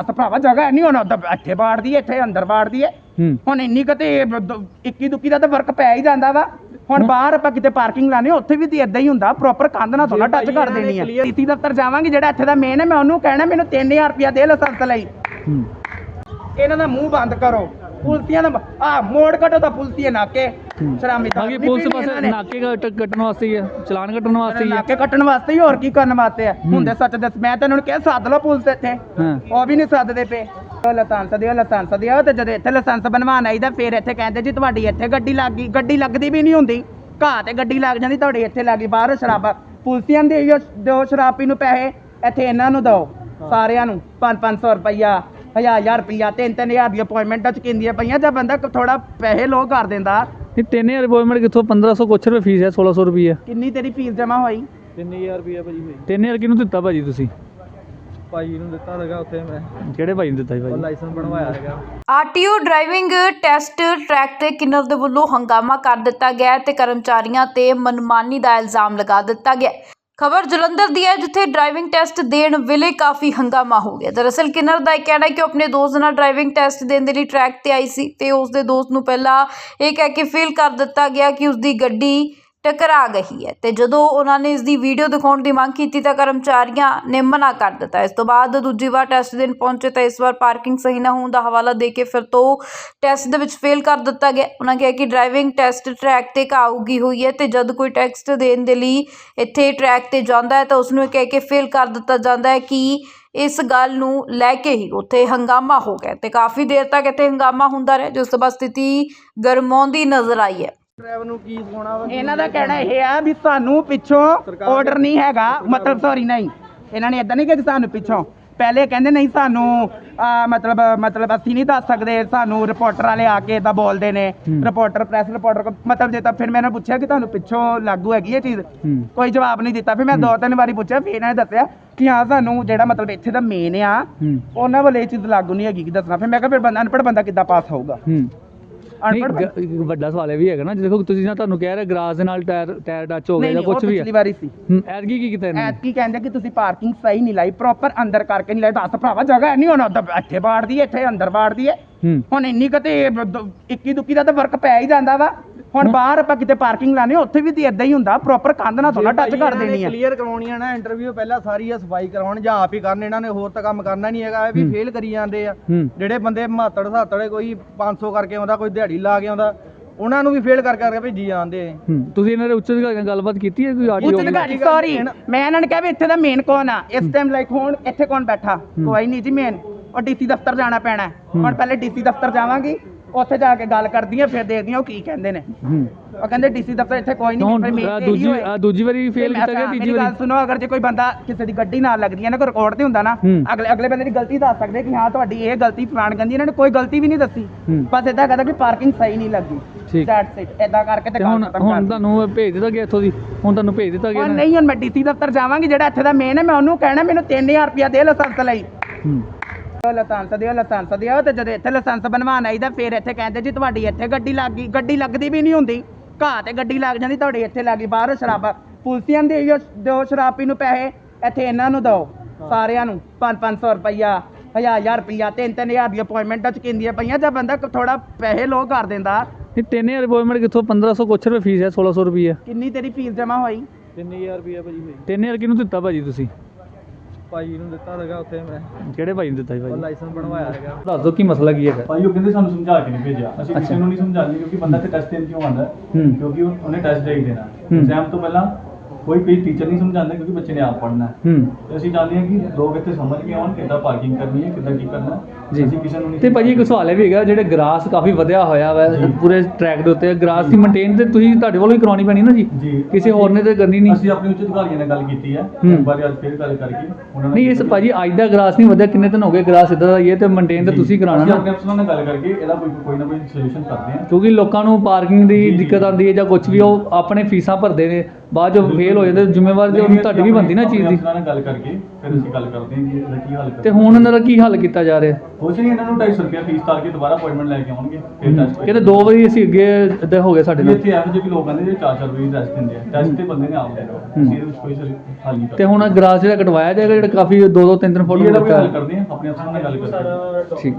ਦੱਸ ਭਰਾਵਾ ਜਗ੍ਹਾ ਨਹੀਂ ਹੁਣ ਉੱਧਰ ਇੱਥੇ ਬਾੜਦੀ ਇੱਥੇ ਅੰਦਰ ਬਾੜਦੀ ਹੈ। ਹੂੰ ਹੁਣ ਇੰਨੀ ਕਿਤੇ ਇੱਕੀ ਦੁੱਕੀ ਦਾ ਤਾਂ ਫ਼ਰਕ ਪੈ ਹੀ ਜਾਂਦਾ ਵਾ। ਹੁਣ ਬਾਹਰ ਆਪਾਂ ਕਿਤੇ ਪਾਰਕਿੰਗ ਲਾਣੇ ਉੱਥੇ ਵੀ ਤੇ ਇਦਾਂ ਹੀ ਹੁੰਦਾ ਪ੍ਰੋਪਰ ਕੰਧ ਨਾਲ ਥੋੜਾ ਟੱਚ ਕਰ ਦੇਣੀ ਆ। ਡੀਸੀ ਦਫ਼ਤਰ ਜਾਵਾਂਗੇ ਜਿਹੜਾ ਇੱਥੇ ਦਾ ਮੇਨ ਹੈ ਮੈਂ ਉਹਨੂੰ ਕਹਿਣਾ ਮੈਨੂੰ 3000 ਰੁਪਇਆ ਦੇ ਲਾਇਸੈਂਸ ਲਈ। ਹੂੰ। ਇਹਨਾਂ ਦਾ ਮੂੰਹ ਬੰਦ ਕਰੋ। ਪੁਲਸੀਆਂ ਦਾ ਆ ਮੋੜ ਕੱਟੋ ਤਾਂ ਪੁਲਸੀਏ ਨਾਕੇ। ਸ਼ਰਾਮੀ ਬਾਕੀ ਪੁਲਿਸ ਪਾਸੇ ਨਾਕੇ ਕੱਟ ਕੱਟਣ ਵਾਸਤੇ ਹੀ ਹੈ ਚਲਾਨ ਕੱਟਣ ਵਾਸਤੇ ਹੀ ਹੈ ਨਾਕੇ ਕੱਟਣ ਵਾਸਤੇ ਹੀ ਹੋਰ ਕੀ ਕਰਨ ਵਾਸਤੇ ਆ? ਹੁੰਦੇ ਸੱਚ ਦੱਸ ਮੈਂ ਤਾਂ ਉਹਨਾਂ ਨੂੰ ਕਿਹਾ ਸੱਦ ਲਓ ਪੁਲਿਸ ਇੱਥੇ। ਹਾਂ। ਉਹ ਵੀ ਨਹੀਂ ਸੱਦਦੇ ਪਏ। ਉਹ ਲਾਇਸੈਂਸ ਦਿਓ ਲਾਇਸੈਂਸ ਦਿਓ ਤੇ ਜਦੋਂ ਇੱਥੇ ਲਾਇਸੈਂਸ ਬਣਵਾਉਣ ਆਈਦਾ ਫਿਰ ਇੱਥੇ ਕਹਿੰਦੇ ਜੀ ਤੁਹਾਡੀ ਇੱਥੇ ਗੱਡੀ ਲੱਗ ਗਈ। ਗੱਡੀ ਲੱਗਦੀ ਵੀ ਨਹੀਂ ਹੁੰਦੀ। ਘਾਹ ਤੇ ਗੱਡੀ ਲੱਗ ਜਾਂਦੀ ਤੁਹਾਡੀ ਇੱਥੇ ਲੱਗ ਗਈ। ਬਾਹਰ ਸ਼ਰਾਬਾਂ ਪੁਲਸੀਆਂ ਦੇ ਦਿਓ ਸ਼ਰਾਬ ਪੀ ਨੂੰ ਪੈਸੇ। ਇੱਥੇ ਇਹਨਾਂ ਨੂੰ ਦਿਓ ਸਾਰਿਆਂ ਨੂੰ। 5-500 ਰੁਪਈਆ। ਹਜ਼ਾਰ ਹਜ਼ਾਰ ਰੁਪਈਆ ਤਿੰਨ ਤਿੰਨ ਹਜ਼ਾਰ ਦੀ ਅਪਾਇੰਟਮੈਂਟਾਂ ਚ ਕਿੰਦੀਆਂ ਪਈਆਂ ਜੇ ਬੰਦਾ ਥੋੜਾ ਪੈਸੇ ਲੋ ਕਰ ਦਿੰਦਾ। ਇਹ 3000 ਰਿਪੋਰਟਮੈਂਟ ਕਿੱਥੋਂ? 1500 ਕੁਛ ਰੁਪਏ ਫੀਸ ਹੈ 1600 ਰੁਪਏ ਕਿੰਨੀ ਤੇਰੀ ਫੀਸ ਜਮਾ ਹੋਈ? 3000 ਰੁਪਏ ਭਾਜੀ ਹੋਈ। 3000 ਕਿਹਨੂੰ ਦਿੱਤਾ ਭਾਜੀ ਤੁਸੀਂ? ਭਾਜੀ ਨੂੰ ਦਿੱਤਾ ਲਗਾ ਉੱਥੇ ਮੈਂ। ਕਿਹੜੇ ਭਾਈ ਨੂੰ ਦਿੱਤਾ ਉਹ ਭਾਜੀ? ਲਾਇਸੈਂਸ ਬਣਵਾਇਆ ਹੈਗਾ ਆਰਟੀਓ ਡਰਾਈਵਿੰਗ ਟੈਸਟ ਟਰੈਕ ਤੇ ਕਿੰਨਰ ਦੇ ਵੱਲੋਂ ਹੰਗਾਮਾ ਕਰ ਦਿੱਤਾ ਗਿਆ ਤੇ ਕਰਮਚਾਰੀਆਂ ਤੇ ਮਨਮਾਨੀ ਦਾ ਇਲਜ਼ਾਮ ਲਗਾ ਦਿੱਤਾ ਗਿਆ ਖਬਰ ਜਲੰਧਰ ਦੀ ਹੈ, ਜਿੱਥੇ ਡਰਾਈਵਿੰਗ ਟੈਸਟ ਦੇਣ ਵੇਲੇ ਕਾਫੀ ਹੰਗਾਮਾ ਹੋ ਗਿਆ। ਦਰਅਸਲ ਕਿਨਰ ਦਾ ਇਹ ਕਹਿਣਾ ਹੈ ਕਿ ਉਹ ਆਪਣੇ ਦੋਸਤ ਨਾਲ ਡਰਾਈਵਿੰਗ ਟੈਸਟ ਦੇਣ ਦੇ ਲਈ ਟਰੈਕ ਤੇ ਆਈ ਸੀ ਤੇ ਉਸ ਦੇ ਦੋਸਤ ਨੂੰ ਪਹਿਲਾਂ ਇਹ ਕਹਿ ਕੇ ਫੇਲ ਕਰ ਦਿੱਤਾ ਗਿਆ ਕਿ ਉਸ ਦੀ ਗੱਡੀ ਟਕਰਾ ਗਈ ਹੈ ਅਤੇ ਜਦੋਂ ਉਹਨਾਂ ਨੇ ਇਸ ਦੀ ਵੀਡੀਓ ਦਿਖਾਉਣ ਦੀ ਮੰਗ ਕੀਤੀ ਤਾਂ ਕਰਮਚਾਰੀਆਂ ਨੇ ਮਨਾ ਕਰ ਦਿੱਤਾ। ਇਸ ਤੋਂ ਬਾਅਦ ਦੂਜੀ ਵਾਰ ਟੈਸਟ ਦੇਣ ਪਹੁੰਚੇ ਤਾਂ ਇਸ ਵਾਰ ਪਾਰਕਿੰਗ ਸਹੀ ਨਾ ਹੋਣ ਦਾ ਹਵਾਲਾ ਦੇ ਕੇ ਫਿਰ ਤੋਂ ਟੈਸਟ ਦੇ ਵਿੱਚ ਫੇਲ ਕਰ ਦਿੱਤਾ ਗਿਆ। ਉਹਨਾਂ ਕਿਹਾ ਕਿ ਡਰਾਈਵਿੰਗ ਟੈਸਟ ਟਰੈਕ ਤੇ ਕਾਊਗੀ ਹੋਈ ਹੈ ਅਤੇ ਜਦ ਕੋਈ ਟੈਸਟ ਦੇਣ ਦੇ ਲਈ ਇੱਥੇ ਟਰੈਕ ਤੇ ਜਾਂਦਾ ਹੈ ਤਾਂ ਉਸ ਨੂੰ ਇਹ ਕਹਿ ਕੇ ਫੇਲ ਕਰ ਦਿੱਤਾ ਜਾਂਦਾ ਹੈ ਕਿ ਇਸ ਗੱਲ ਨੂੰ ਲੈ ਕੇ ਹੀ ਉੱਥੇ ਹੰਗਾਮਾ ਹੋ ਗਿਆ ਤੇ ਕਾਫੀ ਦੇਰ ਤੱਕ ਇੱਥੇ ਹੰਗਾਮਾ ਹੁੰਦਾ ਰਿਹਾ, ਜਿਸ ਤੋਂ ਬਾਅਦ ਸਥਿਤੀ ਗਰਮਾਉਂਦੀ ਨਜ਼ਰ ਆਈ ਹੈ। ਡਰਾਈਵਰ ਨੂੰ ਕੀ ਸਿਖਾਉਣਾ ਵਾ? ਇਹਨਾਂ ਦਾ ਕਹਿਣਾ ਇਹ ਆ ਵੀ ਸਾਨੂੰ ਪਿੱਛੋਂ ਆਰਡਰ ਨਹੀਂ ਹੈਗਾ। ਮਤਲਬ ਸੌਰੀ ਨਹੀਂ। ਇਹਨਾਂ ਨੇ ਇਦਾਂ ਨਹੀਂ ਕਿ ਸਾਨੂੰ ਪਿੱਛੋਂ। ਪਹਿਲੇ ਕਹਿੰਦੇ ਨਹੀਂ ਸਾਨੂੰ ਆ, ਮਤਲਬ ਮਤਲਬ ਅਸੀਂ ਨਹੀਂ ਦੱਸ ਸਕਦੇ ਸਾਨੂੰ ਰਿਪੋਰਟਰ ਵਾਲੇ ਆ ਕੇ ਇਦਾਂ ਬੋਲਦੇ ਨੇ। ਰਿਪੋਰਟਰ ਪ੍ਰੈਸ ਰਿਪੋਰਟਰ ਮਤਲਬ ਜੇ ਤਾਂ ਫਿਰ ਮੈਂ ਇਹਨਾਂ ਪੁੱਛਿਆ ਕਿ ਤੁਹਾਨੂੰ ਪਿੱਛੋਂ ਲਾਗੂ ਹੈਗੀ ਇਹ ਚੀਜ਼? ਹੂੰ। ਕੋਈ ਜਵਾਬ ਨਹੀਂ ਦਿੱਤਾ। ਫਿਰ ਮੈਂ ਦੋ ਤਿੰਨ ਵਾਰੀ ਪੁੱਛਿਆ ਫਿਰ ਇਹਨਾਂ ਨੇ ਦੱਸਿਆ ਕਿ ਹਾਂ ਸਾਨੂੰ ਜਿਹੜਾ ਮਤਲਬ ਇੱਥੇ ਦਾ ਮੇਨ ਆ ਹੂੰ। ਉਹਨਾਂ ਵੱਲ ਇਹ ਚੀਜ਼ ਲਾਗੂ ਨਹੀਂ ਹੈਗੀ ਕਿ ਦੱਸਣਾ। ਫਿਰ ਮੈਂ ਕਿਹਾ ਫਿਰ ਬੰਦਾ ਅਨਪੜ੍ਹ ਬੰਦਾ ਕਿੱਦਾਂ ਪਾਸ ਹੋਊਗਾ? ਹੂੰ। ਨਹੀਂ ਅਨਪੜ੍ਹ ਗ- ਇੱਕ ਵੱਡਾ ਸਵਾਲ ਇਹ ਵੀ ਹੈਗਾ ਨਾ ਜੇ ਦੇਖੋ ਤੁਸੀਂ ਨਾ ਤੁਹਾਨੂੰ ਕਹਿ ਰਹੇ ਗਰਾਸ ਦੇ ਨਾਲ ਟਾਇਰ ਟਾਇਰ ਟੱਚ ਹੋ ਗਿਆ ਜਾਂ ਕੁਝ ਵੀ ਪਿਛਲੀ ਹੈ ਵਾਰੀ ਸੀ। ਹੂੰ ਐਤਕੀ ਕੀ ਕੀਤਾ ਇਹਨਾਂ ਨੇ? ਐਤਕੀ ਕਹਿੰਦੇ ਕਿ ਤੁਸੀਂ ਪਾਰਕਿੰਗ ਸਹੀ ਨਹੀਂ ਲਾਈ ਪ੍ਰੋਪਰ ਅੰਦਰ ਕਰਕੇ ਨਹੀਂ ਲਾਈ। ਦੱਸ ਭਰਾਵਾ ਜਗ੍ਹਾ ਨਹੀਂ ਹੁਣ ਉੱਧਰ ਇੱਥੇ ਬਾੜਦੀ ਹੈ ਇੱਥੇ ਅੰਦਰ ਬਾੜਦੀ ਹੈ। ਹੂੰ। ਹੁਣ ਇੰਨੀ ਕਿਤੇ ਇੱਕੀ ਦੁੱਕੀ ਦਾ ਤਾਂ ਫ਼ਰਕ ਪੈ ਹੀ ਜਾਂਦਾ ਵਾ। ਹੁਣ ਬਾਹਰ ਆਪਾਂ ਕਿਤੇ ਪਾਰਕਿੰਗ ਲਾਣੇ ਉੱਥੇ ਵੀ ਤੇ ਇਦਾਂ ਹੀ ਹੁੰਦਾ ਪ੍ਰੋਪਰ ਕੰਧ ਨਾਲ ਥੋੜਾ ਟੱਚ ਕਰ ਦੇਣੀ ਆ ਕਲੀਅਰ ਕਰਵਾਉਣੀ ਆ। ਨਾ ਇੰਟਰਵਿਊ ਪਹਿਲਾਂ ਸਾਰੀ ਆ ਸਫ਼ਾਈ ਕਰਵਾਉਣ ਜਾਂ ਆਪ ਹੀ ਕਰਨ ਇਹਨਾਂ ਨੇ ਹੋਰ ਤਾਂ ਕੰਮ ਕਰਨਾ ਨਹੀਂ ਹੈਗਾ ਇਹ ਵੀ ਹੂੰ। ਫੇਲ ਕਰੀ ਜਾਂਦੇ ਆ। ਹੂੰ। ਜਿਹੜੇ ਬੰਦੇ ਮਾਤੜ ਸਾਤੜੇ ਕੋਈ 500 ਕਰਕੇ ਆਉਂਦਾ ਕੋਈ ਦਿਹਾੜੀ ਲਾ ਕੇ ਆਉਂਦਾ ਉਹਨਾਂ ਨੂੰ ਵੀ ਫੇਲ ਕਰ ਕਰਕੇ ਭੇਜੀ ਜਾਂਦੇ ਆ। ਹੂੰ। ਤੁਸੀਂ ਇਹਨਾਂ ਦੇ ਉੱਚ ਅਧਿਕਾਰੀਆਂ ਨਾਲ ਗੱਲਬਾਤ ਕੀਤੀ ਹੈ ਕੋਈ ਆਰਟੀਓ ਉੱਚ ਅਧਿਕਾਰੀ ਸੌਰੀ ਮੈਂ ਇਹਨਾਂ ਨੇ ਕਿਹਾ ਵੀ ਇੱਥੇ ਦਾ ਮੇਨ ਕੌਣ ਆ? ਇਸ ਟਾਈਮ ਲਾਈਕ ਹੁਣ ਇੱਥੇ ਕੌਣ ਬੈਠਾ? ਕੋਈ ਨਹੀਂ ਜੀ ਮੇਨ ਉਹ ਡੀਸੀ ਦਫ਼ਤਰ ਜਾਣਾ ਪੈਣਾ। ਹੈ। ਹੁਣ ਪਹਿਲੇ ਡੀਸੀ ਦਫ਼ਤਰ ਜਾਵਾਂਗੀ। ਉੱਥੇ ਜਾ ਕੇ ਗੱਲ ਕਰਦੀ ਆ ਫਿਰ ਦੇਖਦੀ ਆ ਉਹ ਕੀ ਕਹਿੰਦੇ ਨੇ ਹੂੰ ਉਹ ਕਹਿੰਦੇ ਡੀਸੀ ਦਫ਼ਤਰ ਇੱਥੇ ਕੋਈ ਨਹੀਂ ਹੁਣ ਫਿਰ ਮੇਨ ਅ, ਤੇ ਇਹੀ ਦੂਜੀ ਹੋਏ। ਦੂਜੀ ਵਾਰੀ ਫੇਲ ਕੀਤਾ ਗਿਆ ਤੀਜੀ ਗੱਲ ਵਾਰੀ ਸੁਣੋ ਅਗਰ ਜੇ ਕੋਈ ਬੰਦਾ ਕਿਸੇ ਦੀ ਗੱਡੀ ਨਾਲ ਲੱਗਦੀ ਹੈ ਨਾ ਕੋਈ ਰਿਕਾਰਡ ਤੇ ਹੁੰਦਾ ਨਾ ਹੂੰ। ਅਗਲੇ ਅਗਲੇ ਬੰਦੇ ਦੀ ਗਲਤੀ ਦੱਸ ਸਕਦੇ ਕਿ ਹਾਂ ਤੁਹਾਡੀ ਇਹ ਗਲਤੀ ਫਲਾਣ ਗੰਦੀ ਇਹਨਾਂ ਨੇ ਕੋਈ ਗਲਤੀ ਵੀ ਨਹੀਂ ਦੱਸੀ ਹੂੰ। ਬਸ ਇਦਾਂ ਕਹਦਾ ਕਿ ਪਾਰਕਿੰਗ ਸਹੀ ਨਹੀਂ ਲੱਗੀ ਠੀਕ। ਦੈਟਸ ਇਟ ਇਦਾਂ ਕਰਕੇ ਤੇ ਹੁਣ ਹੁਣ ਤੁਹਾਨੂੰ ਭੇਜ ਦਿੱਤਾ ਗਿਆ ਇੱਥੋਂ ਦੀ ਹੁਣ ਤੁਹਾਨੂੰ ਭੇਜ ਦਿੱਤਾ ਗਿਆ ਉਹ ਇਹਨਾਂ ਨੇ? ਨਹੀਂ ਹੁਣ ਮੈਂ ਡੀਸੀ ਦਫ਼ਤਰ ਜਾਵਾਂਗੀ ਜਿਹੜਾ ਇੱਥੇ ਦਾ ਮੇਨ ਹੈ ਮੈਂ ਉਹਨੂੰ ਕਹਿਣਾ ਮੈਨੂੰ 3000 ਰੁਪਇਆ ਦੇ ਲਾਇਸੈਂਸ ਲਈ ਹੂੰ ਉਹ ਲਾਇਸੈਂਸ ਦਿਓ ਲਾਇਸੈਂਸ ਦਿਓ ਤੇ ਜਦੋਂ ਇੱਥੇ ਲਾਇਸੈਂਸ ਬਣਵਾਉਣ ਆਈਦਾ ਫਿਰ ਇੱਥੇ ਕਹਿੰਦੇ ਜੀ ਤੁਹਾਡੀ ਇੱਥੇ ਗੱਡੀ ਲੱਗ ਗਈ ਗੱਡੀ ਲੱਗਦੀ ਵੀ ਨਹੀਂ ਹੁੰਦੀ। ਘਾਹ ਤੇ ਗੱਡੀ ਲੱਗ ਜਾਂਦੀ ਤੁਹਾਡੀ ਇੱਥੇ ਲੱਗ ਗਈ ਬਾਹਰ ਸ਼ਰਾਬਾਂ। ਪੁਲਸੀਆਂ ਦੇ ਦਿਓ ਸ਼ਰਾਬ ਪੀ ਨੂੰ ਪੈਸੇ ਇੱਥੇ ਇਹਨਾਂ ਨੂੰ ਦਿਓ ਸਾਰਿਆਂ ਨੂੰ। 5-500 ਰੁਪਈਆ ਹਜ਼ਾਰ ਹਜ਼ਾਰ ਰੁਪਈਆ ਤਿੰਨ ਤਿੰਨ ਹਜ਼ਾਰ ਦੀ ਅਪਾਇੰਟਮੈਂਟਾਂ ਚ ਕਿੰਦੀਆਂ ਪਈਆਂ ਜੇ ਬੰਦਾ ਥੋੜਾ ਪੈਸੇ ਲੋ ਕਰ ਦਿੰਦਾ। ਇਹ 3000 ਰਿਪੋਰਟਮੈਂਟ ਕਿੱਥੋਂ? 1500 ਕੁਛ ਰੁਪਏ ਫੀਸ ਹੈ 1600 ਰੁਪਏ ਕਿੰਨੀ ਤੇਰੀ ਫੀਸ ਜਮਾ ਹੋਈ? 3000 ਰੁਪਏ ਭਾਜੀ ਹੋਈ। 3000 ਕਿਹਨੂੰ ਦਿੱਤਾ ਭਾਜੀ ਤੁਸੀਂ? ਭਾਜੀ ਨੂੰ ਦਿੱਤਾ ਲਗਾ ਉੱਥੇ ਮੈਂ। ਕਿਹੜੇ ਭਾਈ ਨੂੰ ਦਿੱਤਾ ਸੀ ਉਹ ਭਾਜੀ ਲਾਇਸੈਂਸ ਬਣਵਾਇਆ ਹੈਗਾ ਦੱਸ ਦਿਓ ਕੀ ਮਸਲਾ ਕੀ ਹੈਗਾ? ਭਾਈ ਉਹ ਕਹਿੰਦੇ ਸਾਨੂੰ ਸਮਝਾ ਕੇ ਨਹੀਂ ਭੇਜਿਆ। ਅਸੀਂ। ਕਿਸੇ ਨੂੰ ਨਹੀਂ ਸਮਝਾਉਂਦੇ ਕਿਉਂਕਿ ਬੰਦਾ ਤੇ ਟੈਸਟ ਦੇਣ ਕਿਉਂ ਆਉਂਦਾ ਹੈ? ਹੂੰ। ਕਿਉਂਕਿ ਉਹ- ਉਹਨੇ ਟੈਸਟ ਦੇ ਹੀ ਦੇਣਾ। ਹੂੰ। ਐਗਜ਼ਾਮ ਤੋਂ ਪਹਿਲਾਂ ਕੋਈ ਕੋਈ ਟੀਚਰ ਨਹੀਂ ਸਮਝਾਉਂਦਾ ਕਿਉਂਕਿ ਬੱਚੇ ਨੇ ਆਪ ਪੜ੍ਹਨਾ ਹੈ। ਹੂੰ। ਤੇ ਅਸੀਂ ਚਾਹੁੰਦੇ ਹਾਂ ਕਿ ਲੋਕ ਇੱਥੇ ਸਮਝ ਕੇ ਆਉਣ ਕਿੱਦਾਂ ਪਾਰਕਿੰਗ ਕਰਨੀ ਹੈ ਕਿੱਦਾਂ ਕੀ ਕਰਨਾ ਹੈ। ਜੀ। ਅਸੀਂ ਕਿਸੇ ਨੂੰ ਨਹੀਂ ਤੇ ਭਾਜੀ ਇੱਕ ਸਵਾਲ ਇਹ ਵੀ ਹੈਗਾ ਜਿਹੜੇ ਗ੍ਰਾਸ ਕਾਫੀ ਵਧਿਆ ਹੋਇਆ ਵਾ ਜੀ। ਪੂਰੇ ਟਰੈਕ ਦੇ ਉੱਤੇ ਗ੍ਰਾਸ ਦੀ ਮੇਨਟੇਨ ਤੇ ਤੁਸੀਂ ਤੁਹਾਡੇ ਵੱਲੋਂ ਹੀ ਕਰਵਾਉਣੀ ਪੈਣੀ ਨਾ ਜੀ? ਜੀ। ਕਿਸੇ ਹੋਰ ਨੇ ਤੇ ਕਰਨੀ ਨਹੀਂ। ਅਸੀਂ ਆਪਣੇ ਉੱਚ ਅਧਿਕਾਰੀਆਂ ਨਾਲ ਗੱਲ ਕੀਤੀ ਹੈ। ਹੂੰ। ਇੱਕ ਵਾਰੀ ਅੱਜ ਫਿਰ ਗੱਲ ਕਰਕੇ ਉਹਨਾਂ ਨਾਲ ਨਹੀਂ ਇਸ ਭਾਜੀ ਅੱਜ ਦਾ ਗ੍ਰਾਸ ਨਹੀਂ ਵਧਿਆ ਕਿੰਨੇ ਦਿਨ ਹੋ ਗਏ ਗ੍ਰਾਸ ਇਦਾਂ ਦਾ ਹੀ ਹੈ ਤੇ ਮੇਨਟੇਨ ਤੇ। ਤੁਸੀਂ ਕਰਾਉਣਾ ਅਸੀਂ ਨਾ? ਆਪਣੇ ਅਫਸਰਾਂ ਨਾਲ ਗੱਲ ਕਰਕੇ ਇਹਦਾ ਕੋਈ ਕੋਈ ਨਾ ਕੋਈ ਸੋਲੂਸ਼ਨ ਕਰਦੇ ਹਾਂ। ਕਿਉਂਕਿ ਲੋਕਾਂ ਨੂੰ ਪਾਰਕਿੰਗ ਦੀ ਜੀ, ਜੀ। ਦਿੱਕਤ ਆਉਂਦੀ ਹੈ ਜਾਂ ਕੁਝ ਵੀ ਉਹ ਆਪਣੇ ਫੀਸਾਂ ਭਰਦੇ ਨੇ। ਬਾਅਦ ਜੋ ਫੇਲ ਹੋ ਜਾਂਦੇ ਜ਼ਿੰਮੇਵਾਰ ਜੋ ਤੁਹਾਡੀ ਵੀ ਬੰਦੀ ਨਾ ਚੀਜ਼ ਦੀ। ਅਫਸਰਾਂ ਨਾਲ ਗੱਲ ਕਰਕੇ ਫਿਰ ਅਸੀਂ ਗੱਲ ਕਰਦੇ ਹਾਂ ਕਿ ਇਹਦਾ ਕੀ ਹੱਲ ਤੇ ਹੁਣ ਇਹਨਾਂ ਦਾ ਕੀ ਹੱਲ ਕੀਤਾ ਜਾ ਰਿਹਾ? ਕੁਛ ਨਹੀਂ ਇਹਨਾਂ ਨੂੰ 250 ਰੁਪਏ ਫੀਸ ਤਾਰ ਕੇ ਦੁਬਾਰਾ ਅਪਾਇੰਟਮੈਂਟ ਲੈ ਕੇ ਆਉਣਗੇ ਫਿਰ ਟੈਸਟ ਕਹਿੰਦੇ ਦੋ ਵਾਰੀ ਅਸੀਂ ਅੱਗੇ ਹੋ ਗਏ ਸਾਡੇ ਨਾਲ। ਇੱਥੇ ਇਹੋ ਜਿਹੇ ਵੀ ਲੋਕ ਆਉਂਦੇ ਜਿਹੜੇ ਚਾਰ ਚਾਰ ਰੁਪਏ ਟੈਸਟ ਦਿੰਦੇ ਆ। ਟੈਸਟ ਤੇ ਬੰਦੇ ਨੇ ਆਪ ਦੇਣਾ ਅਸੀਂ ਇਹਦੇ ਵਿੱਚ ਕੋਈ ਸਰ- ਹੱਲ ਨਹੀਂ ਤੇ ਹੁਣ ਗਰਾਸ ਜਿਹੜਾ ਕਟਵਾਇਆ ਜਾਏਗਾ ਜਿਹੜਾ ਕਾਫੀ ਦੋ ਦੋ ਤਿੰਨ ਤਿੰਨ ਫੁੱਟ ਇਹਦਾ ਕੋਈ ਹੱਲ ਹੁੰਦਾ ਕਰਦੇ ਆ ਆਪਣੇ ਅਫਸਰਾਂ ਨਾਲ ਗੱਲ ਕਰਦੇ ਆ ਠੀਕ।